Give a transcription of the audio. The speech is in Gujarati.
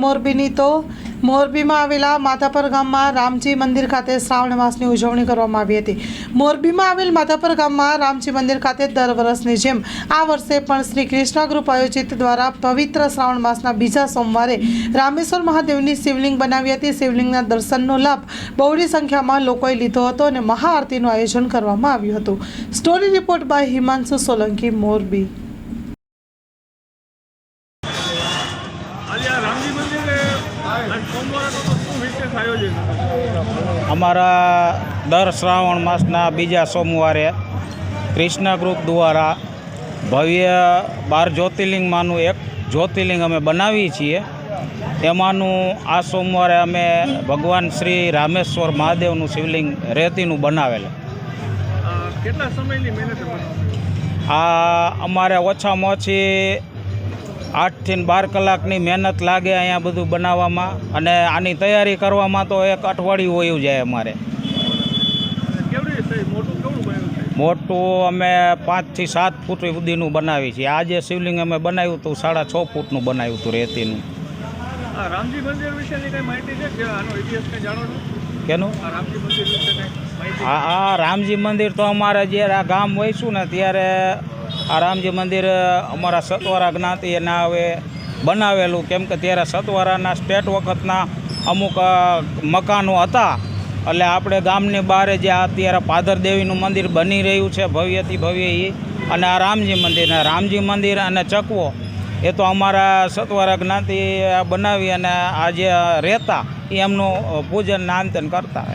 મોરબીની તો મોરબીમાં આવેલા માધાપર ગામમાં રામજી મંદિર ખાતે શ્રાવણ માસની ઉજવણી કરવામાં આવી હતી. મોરબીમાં આવેલ માધાપર ગામમાં રામજી મંદિર ખાતે દર વર્ષની જેમ આ વર્ષે પણ શ્રી કૃષ્ણ ગ્રુપ આયોજિત દ્વારા પવિત્ર શ્રાવણ માસના બીજા સોમવારે રામેશ્વર મહાદેવની શિવલિંગ બનાવી હતી. શિવલિંગના દર્શનનો લાભ બહોળી સંખ્યામાં લોકોએ લીધો હતો અને મહાઆરતીનું આયોજન કરવામાં આવ્યું હતું. Story report by Himanshu Solanki, Morbi આજે આ રામજી મંદિરે આજ સોમવારે તો શું વિશેષ આયોજન હતું? અમારા દર શ્રાવણ માસના બીજા સોમવારે કૃષ્ણ ગ્રુપ દ્વારા ભવ્ય બાર જ્યોતિર્લિંગમાંનું એક જ્યોતિર્લિંગ અમે બનાવીએ છીએ. એમાંનું આ સોમવારે અમે ભગવાન શ્રી રામેશ્વર મહાદેવનું શિવલિંગ રેતીનું બનાવેલ. કેટલા સમયની મહેનત આ અમારે ઓછામાં ઓછી આઠથી બાર કલાકની મહેનત લાગે અહીંયા બધું બનાવવામાં અને આની તૈયારી કરવામાં તો એક અઠવાડિયું હોયું જાય અમારે? મોટું અમે પાંચથી સાત ફૂટ સુધીનું બનાવી છીએ. આજે શિવલિંગ અમે બનાવ્યું હતું સાડા છ ફૂટનું બનાવ્યું હતું રેતીનું. રામજી મંદિર વિશેની કઈ માહિતી છે કે આનો ઇતિહાસ કઈ જાણો છો? કેનું? રામજી મંદિર વિશે આ આ રામજી મંદિર તો અમારે જ્યારે આ ગામ વહીશું ને ત્યારે આ રામજી મંદિર અમારા સતવારા જ્ઞાતિએ ના હવે બનાવેલું. કેમ કે ત્યારે સતવારાના સ્ટેટ વખતના અમુક મકાનો હતા. એટલે આપણે ગામની બહાર જે અત્યારે પાદર દેવીનું મંદિર બની રહ્યું છે, ભવ્યથી ભવ્ય એ અને આ રામજી મંદિર રામજી મંદિર અને ચકવો, એ તો અમારા સતવારા જ્ઞાતિ બનાવી અને આ જે રહેતા એમનું પૂજન નાંતન કરતા.